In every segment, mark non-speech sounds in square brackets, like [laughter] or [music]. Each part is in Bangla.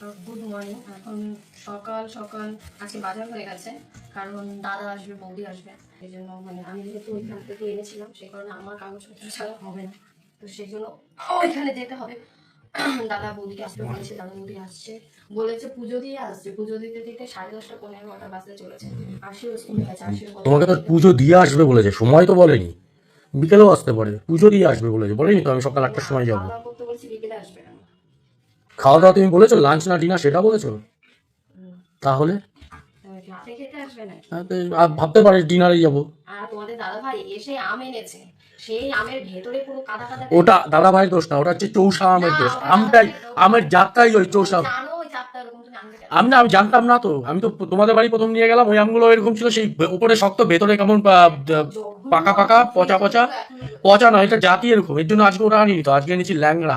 গুড মর্নিং এখন সকাল সকাল আজকে বাজার হয়ে গেছে। কারণ দাদা আসবে বৌদি আসবে। এই জন্য মানে আমি যেহেতু ওইখান থেকে এনেছিলাম সেই কারণে আমার কাগজপত্র ছাড়া হবে না। তো সেই জন্য ওইখানে যেতে হবে। দাদা বৌদিকে আসতে বলেছে দাদা বৌদি আসছে। বলেছে পুজো দিয়ে আসছে। পুজো দিতে দিতে সাড়ে দশটা পনেরো নটা বাজতে চলেছে। আশিও স্কুলে গেছে আশিও তোমাকে তো পুজো দিয়ে আসবে বলেছে। সময় তো বলেনি। বিকেলেও আসতে পারে। পুজো দিয়ে আসবে বলেছে। বলেনি তো আমি সকাল আটটার সময় যাব। খাওয়া দাওয়া তুমি বলেছ লাঞ্চ না ডিনার সেটা বলেছ? তাহলে? না হ্যাঁ, ভাবতে পারিস ডিনারে যাব। ওটা দাদা ভাইয়ের দোষ না ওটা হচ্ছে চৌষা আমের দোষ। আমটাই আমের জাতটাই ওই চৌষা? আমি না আমি জানতাম না তো। আমি তো তোমাদের বাড়ি প্রথম নিয়ে গেলাম ওই আমগুলো এরকম ছিল সেই উপরে শক্ত ভেতরে কেমন পাকা পাকা পচা পচা। পচা নয় এটা জাতি এরকম। এর জন্য আজকে ওটা আনিনি তো আজকে এনেছি ল্যাংড়া।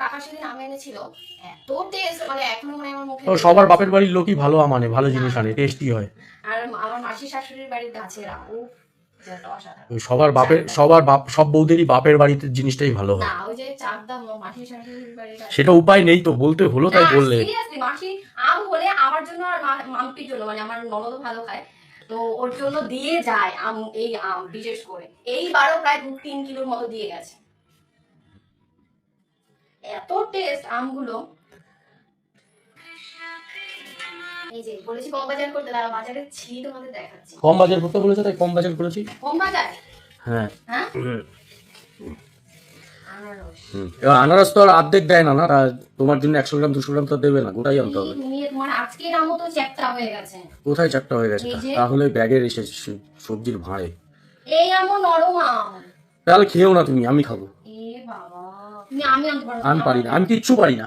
কাকা সেদিন আম এনেছিল। এত টেস্ট মানে এখনও মানে আমার মুখে সবার বাপের বাড়ির লোকই ভালো আম আনে ভালো জিনিস আনে টেস্টি হয়। আর আমার মাসি শাশুড়ির বাড়ির গাছের আম উফ, just অসাধারণ। ওই সবার বাপের সবার বাপ সব বৌদেরই বাপের বাড়িতে জিনিসটাই ভালো হয়। সেটা উপায় নেই তো বলতে হলো তাই বললে। মাসি আম হলে আমার জন্য আর মাম্পির জন্য মানে আমার ননদ ভালো খায় তো ওর জন্য দিয়ে যায় আম এই আম বিশেষ করে। এইবারও প্রায় দু তিন কিলোর মতো দিয়ে গেছে। এত টেস্ট আমগুলো। এই যে বলেছি কম বাজার করতে দাঁড়া বাজারে ছি তোমাদের দেখাচ্ছি। কম বাজার করতে বলেছে তাই কম বাজার করেছি? কম বাজার? হ্যাঁ। হ্যাঁ? হুম। আনারস। এবার আনারস তো আর অর্ধেক দেয় না না? তোমার জন্য একশো গ্রাম দুশো গ্রাম তো দেবে না গোটাই আনতে হবে। তুমি তোমার আজকের আমও তো চ্যাপ্টা হয়ে গেছে। কোথায় চারটা হয়ে গেছে? তাহলে ব্যাগের এসে স- সবজির ভাঁড়ে। এই আমও নরম তাহলে খেয়েও না তুমি আমি খাব। আমি পারো না আমি কিচ্ছু পারি না।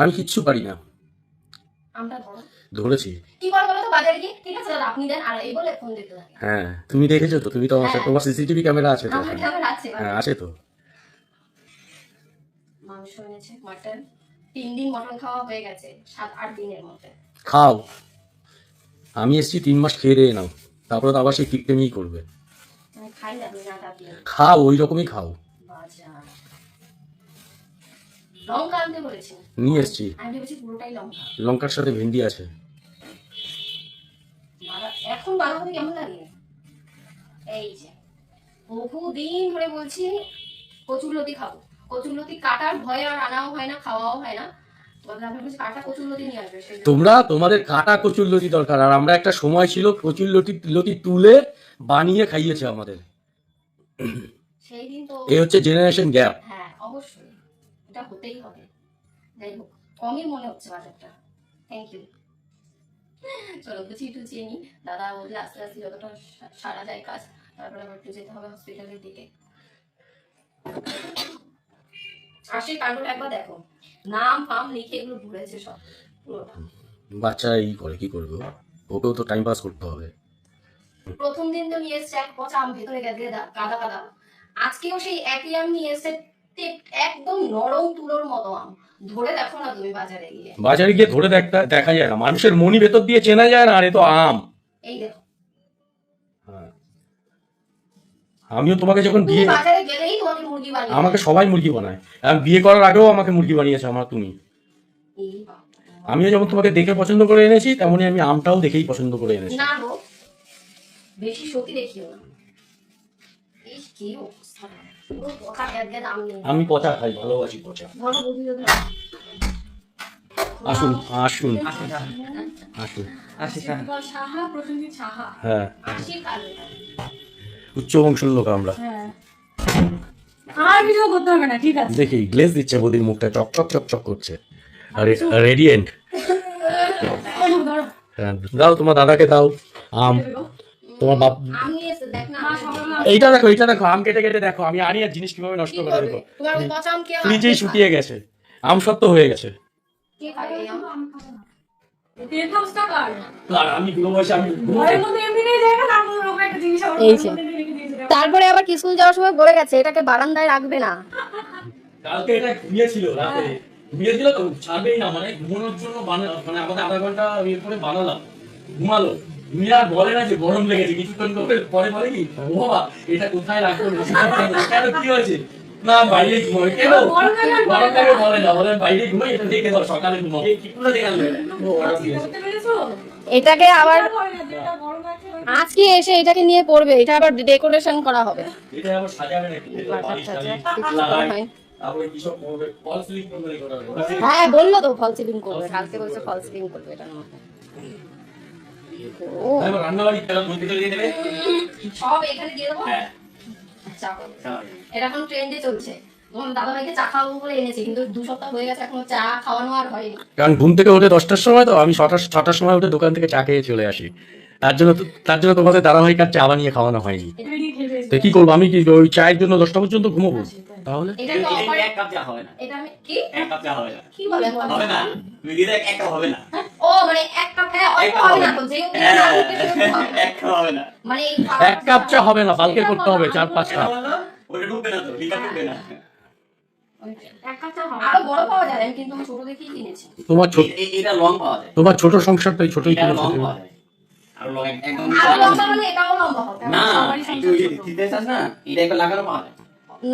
আমি কিচ্ছু পারি না। ধরেছি। কি করে বলো তো বাজারে গিয়ে? ঠিক আছে দাদা আপনি দেন আর এই বলে ফোন দিতে থাকে। হ্যাঁ তুমি দেখেছ তো তুমি তো আমার হ্যাঁ। তোমার সিসিটিভি ক্যামেরা আছে তো। হ্যাঁ আছে তো। মাংস এনেছে মাটন তিন দিন মটন খাওয়া হয়ে গেছে সাত আট দিনের মধ্যে। খাও। আমি এসছি তিন মাস খেয়ে নাও। তারপরে তো আবার সেই কিপটেমি করবে। খাও ওই রকমই খাও বলেছি। নিয়ে এসছি। লঙ্কার সাথে ভেন্ডি আছে। এখন বাঁধাকপি কেমন লাগে? এই যে বহুদিন ধরে বলছি কচুরলতি খাব। কচুরলতি কাটার ভয়ে আর আনাও হয় না খাওয়াও হয় না। তোমরা তোমাদের কাটা কচুর লতি দরকার আর আমরা একটা সময় ছিল কচুর লতি লতি তুলে বানিয়ে খাইয়েছে আমাদের। এই হচ্ছে জেনারেশন গ্যাপ হ্যাঁ অবশ্যই। এটা হতেই হবে। যাই হোক কমই মনে হচ্ছে বাজারটা। থ্যাংক ইউ চলো গুছিয়ে টুচিয়ে নি দাদা বললে আস্তে আস্তে যতটা সারা যায় কাজ তারপরে আবার একটু যেতে হবে হসপিটালের দিকে। আর সেই কাণ্ডটা একবার দেখো। নাম ফাম লিখে এগুলো ভুলেছে সব বাচ্চারা এই করে কি করবে? ওকেও তো টাইম পাস করতে হবে। প্রথম দিন তো নিয়ে এসছে এক পচা আম ভেতরে কাদা কাদা আজকেও সেই একই আম নিয়ে এসছে একদম নরম তুলোর মতো আম। ধরে দেখো না তুমি বাজারে গিয়ে। বাজারে গিয়ে ধরে দেখা দেখা যায় না। মানুষের মনি ভেতর দিয়ে চেনা যায় না আর তো আম। এই দেখো। আমিও তোমাকে যখন বিয়ে বাজারে গেলেই তোমাকে মুরগি বানিয়ে আমাকে সবাই মুরগি বানায়। আমি বিয়ে করার আগেও আমাকে মুরগি বানিয়েছে আমার তুমি। আমিও যেমন তোমাকে দেখে পছন্দ করে এনেছি তেমনি আমি আমটাও দেখেই পছন্দ করে এনেছি। না গো বেশি সতী দেখিও না। এই কি অবস্থা। পুরো কথা গ্যাদ গ্যাদ আম নেই আমি পচা খাই ভালোবাসি পচা। বুঝি আসুন আসুন। আসুন। হ্যাঁ। উচ্চ বংশের লোক আমরা। হ্যাঁ। আর কিছু করতে হবে না ঠিক আছে। দেখি গ্লেজ দিচ্ছে বদির মুখটা চকচক চকচক করছে। রেডিয়েন্ট ধরো, ধরো দাও তোমার দাদাকে দাও আম। তোমার বাপ এইটা দেখো এইটা দেখো আম কেটে কেটে দেখো। আমি আনি আর জিনিস কীভাবে নষ্ট করে কে ফ্রিজেই শুকিয়ে গেছে। আম সত্য হয়ে গেছে। এই তারপর ওরকম একটা জিনিস আবার যে। তারপরে স্কুল যাওয়ার সময় বলে গেছে এটাকে বারান্দায় রাখবে না। কালকে এটা ঘুমিয়েছিল রাতে। ঘুমিয়েছিল তো ছাড়বেই না মানে ঘুমানোর জন্য মানে আমাদের আধা ঘণ্টা ইয়ে করে বানালাম। ঘুমালো। আর বলে না যে গরম লেগেছে কিছুক্ষণ পরে বলে কি ও বাবা এটা কোথায় রাখব? [laughs] কেন কি হয়েছে? না বাইরে ঘুমাই কেন গরমকালে বলে না বলে বাইরে ঘুমাই এটা দেখে দাও সকালে ঘুমাও। কি করে দেখাল করতে এটাকে আবার হয় আজকে এসে এটাকে নিয়ে পড়বে এটা আবার ডেকোরেশন করা হবে। এটা আবার সাজাবে নাকি? লাগাই করবে? এগুলো হবে। হ্যাঁ বলল তো ফল সিলিং করবে কালকে বলছে ফল সিলিং করবে এটা। ও। তারপর রান্নাবাড়ি সব এখানে দিয়ে দেবো? হ্যাঁ। চা। এটা এখন ট্রেন্ডে চলছে। দাদা ভাইকে চা খাওয়াবো বলে এনেছি কিন্তু দু সপ্তাহ হয়ে গেছে এখনও চা খাওয়ানো আর হয়নি। কারণ ঘুম থেকে উঠে দশটার সময় তো আমি ছটার ছটার সময় উঠে দোকান থেকে চা খেয়ে চলে আসি। তার জন্য তার জন্য তোমাদের আর চা বানিয়ে খাওয়ানো হয়নি। তো কি করব? আমি কি ওই চায়ের জন্য দশটা পর্যন্ত ঘুমোবো? তাহলে? এটা তো অফার এক কাপ চা হবে না। এটা আমি কি? এক কাপ চা হবে না। কি বলে হবে না। তুমি দিলে এক কাপ হবে না। ও মানে এক কাপ হ্যাঁ অল্প হবে হবে না না। তো যে হ্যাঁ, না উঠবে সেরকম হবে। না। এক কাপ হবে না। মানে এক কাপ চা হবে না কালকে করতে হবে চার পাঁচ কাপ। ওটা ঢুকবে না তো লিকার ঢুকবে না। এক কাপ চা হবে। আরও বড় পাওয়া যায় আমি কিন্তু আমি ছোট দেখেই কিনেছি। তোমার ছোট এ- এ- এটা লং পাওয়া যায়। তোমার ছোট সংসারটাই ছোটই কিনেছো আর লং একদম লম্বা হলে এটাও লম্বা হবে না একটু দিতে চাস না? এটা একবার লাগানো পাওয়া যায়?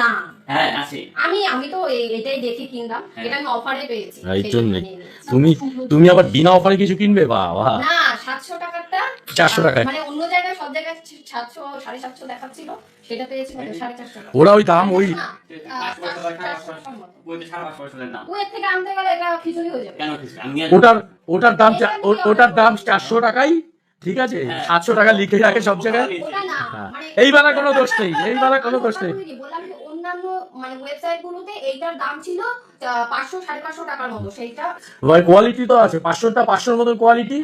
না। হ্যাঁ আছে। আমি আমি তো এটাই দেখে কিনলাম। এটা আমি অফারে পেয়েছি। হ্যাঁ, এই সেই জন্যই। নিয়ে নিয়েছি। তুমি তুমি আবার বিনা অফারে কিছু কিনবে? বাবা। না সাতশো টাকারটা 400 টাকায়। মানে অন্য জায়গায় সব জায়গায় সাতশো সাড়ে সাতশো দেখাচ্ছিল। সেটা পেয়েছি কত? সাড়ে চারশো টাকা ওরা ওই দাম ওই হয়ে ওটার ওটার দাম ওটার দাম চারশো টাকাই ঠিক আছে? সাতশো টাকা লিখে রাখে সব জায়গায়? হ্যাঁ। মানে এইবারে কোনো দোষ নেই এইবারে কোনো দোষ নেই। আমি বললাম যে অন্যান্য মানে কোয়ালিটি তো আছে পাঁচশোটা পাঁচশোর মতন কোয়ালিটি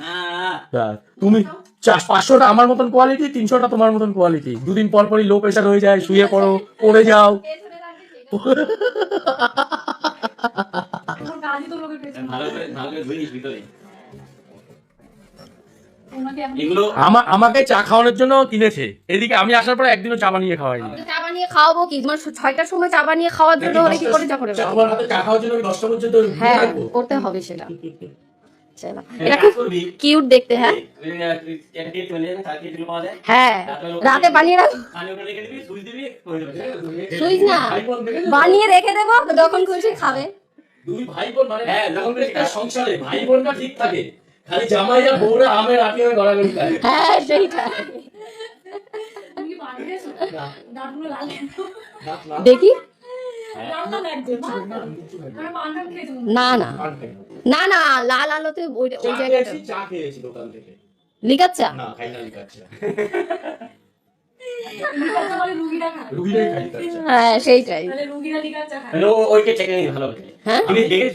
না। তুমি পাঁচশোটা আমার মতন কোয়ালিটি তিনশোটা তোমার মতন কোয়ালিটি দুদিন পর পরই লো প্রেশার হয়ে যায় শুয়ে পড়ো পড়ে যাও। ভালো করে ধুইস ভিতরে। আমাকে চা খাওয়ানোর জন্য কিনেছে। এদিকে আমি আসার পরে একদিনও চা বানিয়ে খাওয়াইনি। তো চা বানিয়ে খাওয়াবো কি? তোমার ছয়টার সময় চা বানিয়ে খাওয়ার জন্য হলে কি করে চা করে খাওয়ার জন্য দশটা পর্যন্ত হ্যাঁ করতে হবে সেটা। এটা খুব কিউট দেখতে হ্যাঁ? হ্যাঁ রাতে বানিয়ে রাখো সুইচ হয়ে না? বানিয়ে রেখে দেবো যখন খুশি খাবে। দুই ভাই বোন মানে হ্যাঁ, যখন সংসারে ভাই বোনটা ঠিক থাকে। খালি জামাই বউরা আমের আটি হয়ে গড়াগড়ি খায় হ্যাঁ সেইটা তুমি কি পান খেয়েছো? দাঁতগুলো লাল কেন? দেখি? না না। না না। লাল আলোতে ওই ওই জায়গাটা। লিখাচ্ছা না খাই না লিখাচ্ছে হ্যাঁ সেইটাই। লিকার চা ওইকে চেকে ভালো হ্যাঁ? দেখে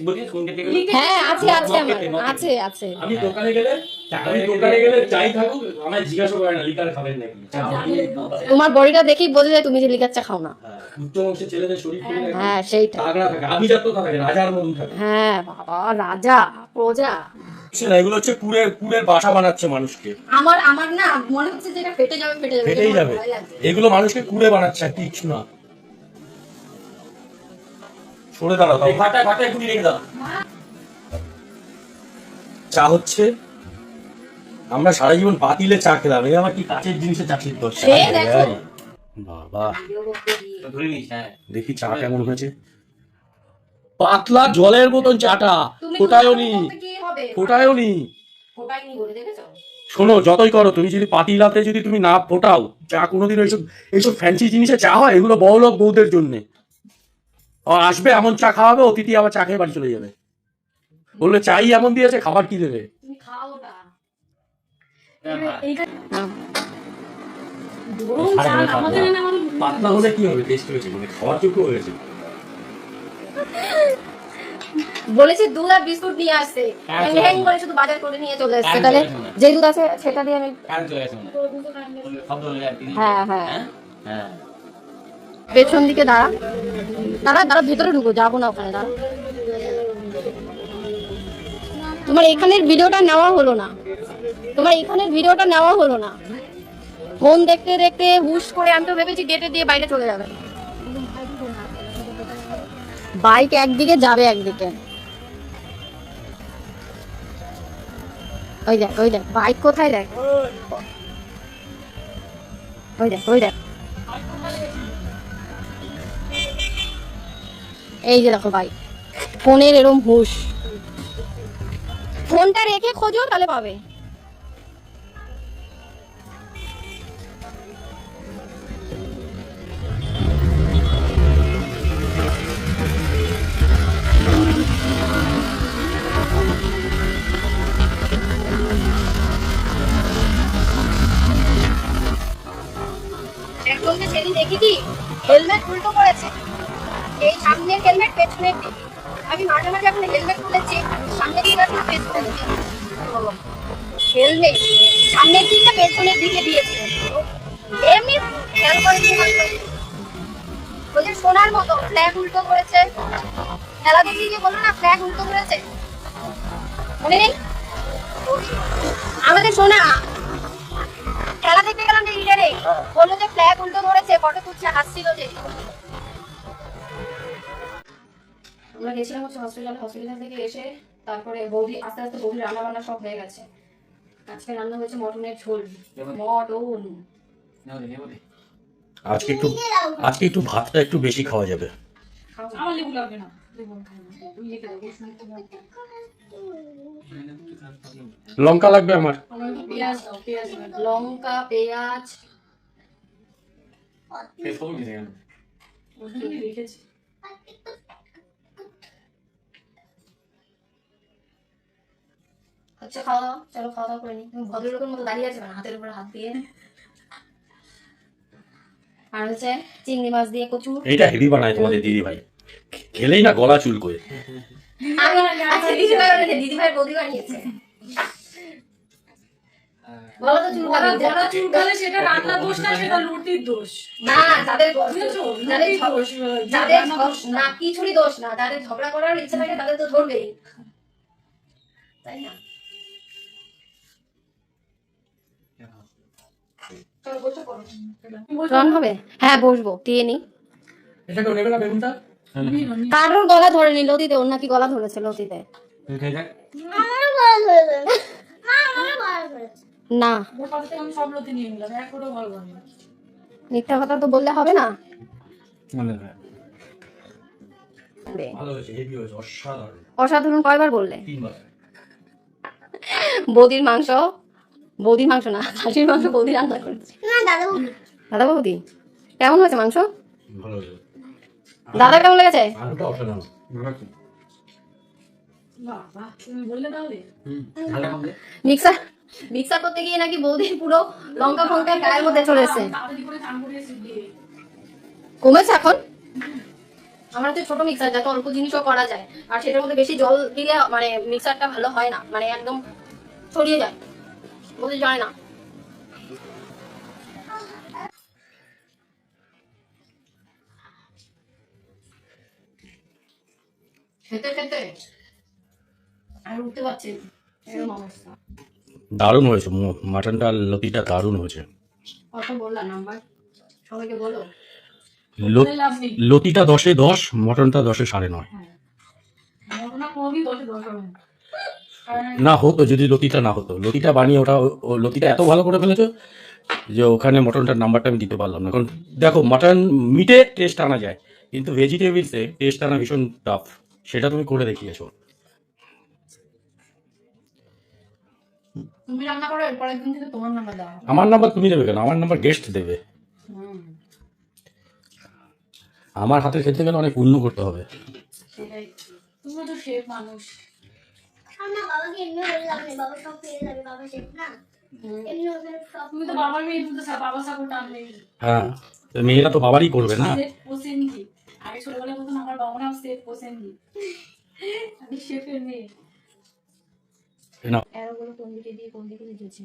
হ্যাঁ আছে আছে আমার আছে আছে। আমি দোকানে গেলে আমি দোকানে গেলে চাই থাকুক আমায় জিজ্ঞাসা করে না লিকার খাবেন নাকি? তোমার বডিটা দেখেই বোঝা যায় তুমি যে লিখাচ্ছা খাও না। হ্যাঁ, উচ্চ বংশের ছেলেদের শরীর হ্যাঁ সেইটা তাগড়া থাকে আভিজাত্য থাকে রাজার মতন থাকে। হ্যাঁ বাবা রাজা প্রজা। বুঝছেন, এগুলো হচ্ছে কুড়ের কুড়ের বাসা বানাচ্ছে মানুষকে। আমার আমার না মনে হচ্ছে যে এটা ফেটে যাবে ফেটে যাবে ফেটেই যাবে। এগুলো মানুষকে কুড়ে বানাচ্ছে আর কিছু না। সরে দাঁড়াও তাও। ঘাটা ঘাটা একটু রেখে দাও। চা হচ্ছে? আমরা সারা জীবন পাতিলে চা খেলাম এই আমার কি কাছের জিনিসে চা খেতে হচ্ছে। বাবা। হ্যাঁ। দেখি চা কেমন হয়েছে। পাতলা জলের মতন চাটা। তুমি ফোটায়ও তুমি নি। বলতে কি হবে? ফোটায়ও নি। ফোটাইনি বলে দেখেছ? শোনো যতই করো তুমি যদি পাতিলাতে যদি তুমি না ফোটাও চা কোনোদিন এইসব এইসব ফ্যান্সি জিনিসে চা হয় এগুলো বড়লোক বৌদের জন্যে। আর আসবে এমন চা খাওয়াবে অতিথি আবার চা খেয়ে বাড়ি চলে যাবে। বললে চাই এমন দিয়েছে খাবার কি দেবে? তুমি খাও ওটা। হ্যাঁ, হ্যাঁ। আমাদের পাতলা হলে কি হবে? টেস্ট হয়েছে মানে খাওয়ার যোগ্য হয়েছে। বলেছি দুধ আর বিস্কুট নিয়ে আসছে। হ্যাঁ, হ্যাং হ্যাং করে শুধু বাজার করে নিয়ে চলে হ্যাঁ, তাহলে যে দুধ আছে সেটা দিয়ে আমি মনে হয়। হ্যাঁ হ্যাঁ হ্যাঁ। হ্যাঁ। পেছন দিকে দাঁড়া। দাঁড়া দাঁড়া ভেতরে ঢুকো যাব না ওখানে দাঁড়া। তোমার এখানের ভিডিওটা নেওয়া হলো না। তোমার এখানের ভিডিওটা নেওয়া হলো না। ফোন দেখতে দেখতে হুশ করে আমি তো ভেবেছি গেটে দিয়ে বাইরে চলে যাবে। বাইক একদিকে যাবে একদিকে। ওই দেখ ওই দেখ বাইক কোথায় দেখ? ওই দেখ ওই দেখ। এই যে দেখো বাইক ফোনের এরম হুশ। ফোনটা রেখে খোঁজো, তাহলে পাবে। একজনকে সেদিন দেখি কি হেলমেট উল্টো করেছে এই সামনের হেলমেট পেছনের দিকে। আমি মাঝে মাঝে এখন হেলমেট খুলেছি, সামনের দিকে দিকে হেলমেট সামনের দিকটা পেছনের দিকে দিয়েছে। এমনি খেয়াল করে বলছে সোনার মতো ফ্ল্যাগ উল্টো করেছে খেলা দেখি যে বলল না ফ্ল্যাগ উল্টো করেছে মনে নেই? আমাদের সোনা যে বলল যে ফ্ল্যাগ উল্টো ধরেছে ফটো তুলছে হাসছিল যে। আমরা গেছিলাম হচ্ছে হসপিটাল হসপিটাল থেকে এসে তারপরে বৌদি আস্তে আস্তে বৌদি রান্না বান্না সব হয়ে গেছে। আজকে রান্না হয়েছে মটনের ঝোল মটন। আজকে একটু আজকে একটু ভাতটা একটু বেশি খাওয়া যাবে। আমার লেবু লাগবে না। লেবু খাই না। লঙ্কা লাগবে আমার। লঙ্কা পেঁয়াজ। রসুন খাওয়া দাওয়া চলো খাওয়া দাওয়া করে নি। ভদ্রলোকের মতো দাঁড়িয়ে আছে হাতের উপরে হাত দিয়ে? আর হচ্ছে চিংড়ি মাছ দিয়ে কচু। এইটা হেভি বানায় তোমাদের দিদি ভাই খেলেই না গলা চুল করে বৌদি বানিয়েছে। সেটা রান্নার দোষ না সেটা দোষ। না না। কিছুরই দোষ না। যাদের ঝগড়া করার ইচ্ছা থাকে তাদের তো ধরবেই। তাই না? হবে? হ্যাঁ বসবো। দিয়ে নি। এটা কেউ নেবে না বেগুনটা? কারোর গলা ধরে নি লতিতে ওর নাকি গলা ধরেছে লতিতে। না। মিথ্যা কথা তো বললে হবে না? অসাধারণ। অসাধারণ কয়বার বললে? তিনবার। বৌদির মাংস বৌদির মাংস না খাসির মাংস বৌদি রান্না করেছে। দাদা বৌদি কেমন হয়েছে মাংস? ভালো হয়েছে। দাদা কেমন লেগেছে? মিক্সার মিক্সার করতে গিয়ে নাকি বৌদি পুরো লঙ্কা ফঙ্কা গায়ের মধ্যে চলে এসেছে। কমেছে এখন? আমার তো ছোট মিক্সার যাতে অল্প জিনিসও করা যায়। আর সেটার মধ্যে বেশি জল দিলে মানে মিক্সারটা ভালো হয় না। মানে একদম ছড়িয়ে যায়। বৌদি জানে না। খেতে খেতে? আর উঠতে পারছি এরকম অবস্থা? দারুণ হয়েছে মাটনটা লতিটা দারুণ হয়েছে। কত নাম্বার? সবাইকে বলো। লতিটা দশে দশ মটনটা দশে সাড়ে নয়। হবে। না হতো যদি লতিটা না হতো। লতিটা বানিয়ে ওটা লতিটা এত ভালো করে ফেলেছো যে ওখানে মটনটার নাম্বারটা আমি দিতে পারলাম না। কারণ দেখো মাটন মিটে টেস্ট আনা যায়। কিন্তু ভেজিটেবলসে টেস্ট আনা ভীষণ টাফ সেটা তুমি করে দেখিয়েছো। তুমি রান্না করো এরপর একদিন থেকে তোমার নাম্বার দাও আমার নাম্বার তুমি দেবে কেন? আমার নাম্বার গেস্ট দেবে। আমার হাতে খেতে গেলে অনেক উন্ন করতে হবে। তুমি তো শেফ মানুষ। আমরা বাবাকে এমনি বললাম না বাবা সব পেয়ে যাবে বাবা শেখ না? এমনি ওদের সব তুমি তো বাবার মেয়ে তুমি তো বাবা সাপোর্ট আনবে হ্যাঁ তো মেয়েরা তো বাবারই করবে না? আগে ছোটবেলায় বলতাম আমার বাবা নাম সেফ পোষেন কি আমি শেফের মেয়ে। অ্যারোগুলো কোন দিকে দিয়ে কোন দিকে লিখেছি?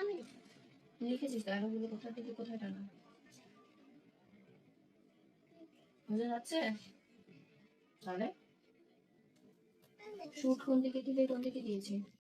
আমি লিখেছিস তো অ্যারোগুলো কোথা থেকে কোথায় টানা? বুঝা যাচ্ছে? তাহলে? শুট কোন দিকে দিলে কোন দিকে দিয়েছি?